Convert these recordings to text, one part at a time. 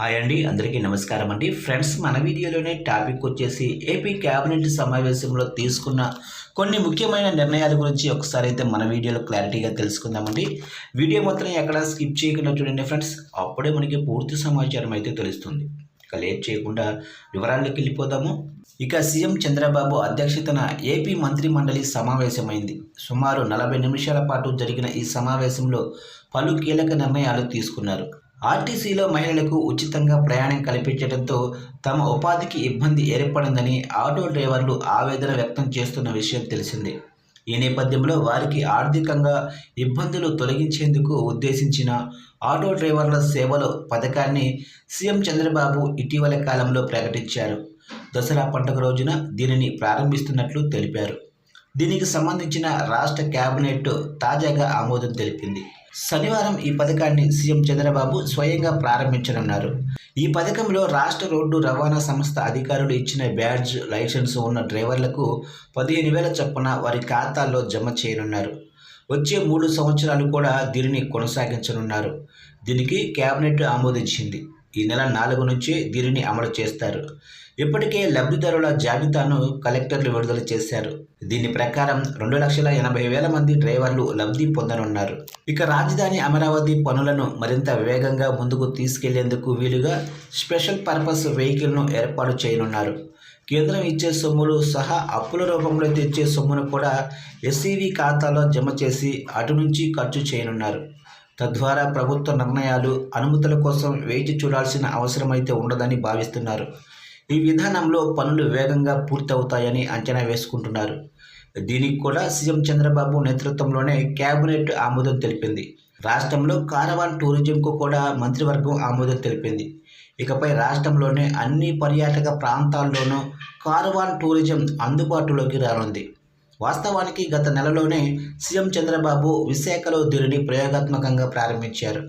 Hi అండి అందరికీ నమస్కారం అండి. ఫ్రెండ్స్ మన వీడియోలోనే టాపిక్ వచ్చేసి ఏపీ క్యాబినెట్ సమావేశంలో తీసుకున్న కొన్ని ముఖ్యమైన నిర్ణయాల గురించి ఒకసారి అయితే మన వీడియోలో క్లారిటీగా తెలుసుకుందామండి. వీడియో మాత్రం ఎక్కడ స్కిప్ చేయకుండా చూడండి ఫ్రెండ్స్. అప్పుడే మనకి పూర్తి సమాచారం అయితే తెలుస్తుంది. ఇక లేట్ చేయకుండా వివరాల్లోకి వెళ్ళిపోదాము. ఇక సీఎం చంద్రబాబు అధ్యక్షతన ఏపీ మంత్రి మండలి సమావేశమైంది. సుమారు నలభై నిమిషాల పాటు జరిగిన ఈ సమావేశంలో పలు కీలక నిర్ణయాలు తీసుకున్నారు. ఆర్టీసీలో మహిళలకు ఉచితంగా ప్రయాణం కల్పించడంతో తమ ఉపాధికి ఇబ్బంది ఏర్పడిందని ఆటో డ్రైవర్లు ఆవేదన వ్యక్తం చేస్తున్న విషయం తెలిసిందే. ఈ నేపథ్యంలో వారికి ఆర్థికంగా ఇబ్బందులు తొలగించేందుకు ఉద్దేశించిన ఆటో డ్రైవర్ల సేవల పథకాన్ని సీఎం చంద్రబాబు ఇటీవల కాలంలో ప్రకటించారు. దసరా పండుగ రోజున దీనిని ప్రారంభిస్తున్నట్లు తెలిపారు. దీనికి సంబంధించిన రాష్ట్ర కేబినెట్ తాజాగా ఆమోదం తెలిపింది. శనివారం ఈ పథకాన్ని సీఎం చంద్రబాబు స్వయంగా ప్రారంభించనున్నారు. ఈ పథకంలో రాష్ట్ర రోడ్డు రవాణా సంస్థ అధికారులు ఇచ్చిన బ్యాడ్జ్ లైసెన్స్ ఉన్న డ్రైవర్లకు పదిహేను వేల చొప్పున వారి ఖాతాల్లో జమ చేయనున్నారు. వచ్చే మూడు సంవత్సరాలు కూడా దీనిని కొనసాగించనున్నారు. దీనికి కేబినెట్ ఆమోదించింది. ఈ నెల నాలుగు నుంచి దీనిని అమలు చేస్తారు. ఇప్పటికే లబ్ధిదారుల జాబితాను కలెక్టర్లు విడుదల చేశారు. దీని ప్రకారం రెండు లక్షల ఎనభై వేల మంది డ్రైవర్లు లబ్ధి పొందనున్నారు. ఇక రాజధాని అమరావతి పనులను మరింత వేగంగా ముందుకు తీసుకెళ్ళేందుకు వీలుగా స్పెషల్ పర్పస్ వెహికల్ను ఏర్పాటు చేయనున్నారు. కేంద్రం ఇచ్చే సొమ్ములు సహా అప్పుల రూపంలో తెచ్చే సొమ్మును కూడా ఎస్సీవీ ఖాతాలో జమ చేసి అటు నుంచి ఖర్చు చేయనున్నారు. తద్వారా ప్రభుత్వ నిర్ణయాలు అనుమతుల కోసం వేచి చూడాల్సిన అవసరమైతే ఉండదని భావిస్తున్నారు. ఈ విధానంలో పనులు వేగంగా పూర్తవుతాయని అంచనా వేసుకుంటున్నారు. దీనికి కూడా సీఎం చంద్రబాబు నేతృత్వంలోనే కేబినెట్ ఆమోదం తెలిపింది. రాష్ట్రంలో కారవాన్ టూరిజంకు కూడా మంత్రివర్గం ఆమోదం తెలిపింది. ఇకపై రాష్ట్రంలోనే అన్ని పర్యాటక ప్రాంతాల్లోనూ కారవాన్ టూరిజం అందుబాటులోకి రానుంది. వాస్తవానికి గత నెలలోనే సీఎం చంద్రబాబు విశాఖలో దీనిని ప్రయోగాత్మకంగా ప్రారంభించారు.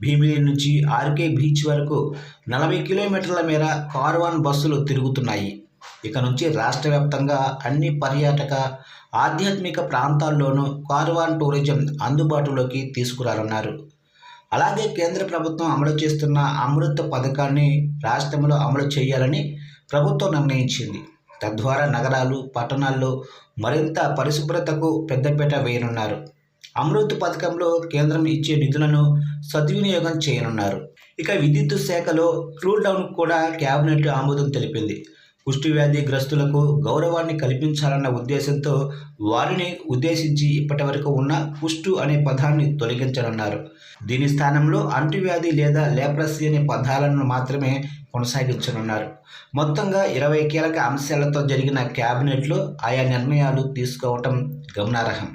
భీమిలి నుంచి ఆర్కే బీచ్ వరకు నలభై కిలోమీటర్ల మేర కార్వాన్ బస్సులు తిరుగుతున్నాయి. ఇక నుంచి రాష్ట్ర వ్యాప్తంగా అన్ని పర్యాటక ఆధ్యాత్మిక ప్రాంతాల్లోనూ కార్వాన్ టూరిజం అందుబాటులోకి తీసుకురానున్నారు. అలాగే కేంద్ర ప్రభుత్వం అమలు చేస్తున్న అమృత పథకాన్ని రాష్ట్రంలో అమలు చేయాలని ప్రభుత్వం నిర్ణయించింది. తద్వారా నగరాలు పట్టణాల్లో మరింత పరిశుభ్రతకు పెద్దపీట వేయనున్నారు. అమృత్ పథకంలో కేంద్రం ఇచ్చే నిధులను సద్వినియోగం చేయనున్నారు. ఇక విద్యుత్ శాఖలో క్రూల్ డౌన్ కూడా కేబినెట్ ఆమోదం తెలిపింది. కుష్టి వ్యాధి గ్రస్తులకు గౌరవాన్ని కల్పించాలన్న ఉద్దేశంతో వారిని ఉద్దేశించి ఇప్పటి వరకు ఉన్న కుష్టు అనే పదాన్ని తొలగించనున్నారు. దీని స్థానంలో అంటువ్యాధి లేదా లేప్రసీ అనే పదాలను మాత్రమే కొనసాగించనున్నారు. మొత్తంగా ఇరవై కీలక అంశాలతో జరిగిన క్యాబినెట్లో ఆయా నిర్ణయాలు తీసుకోవటం గమనార్హం.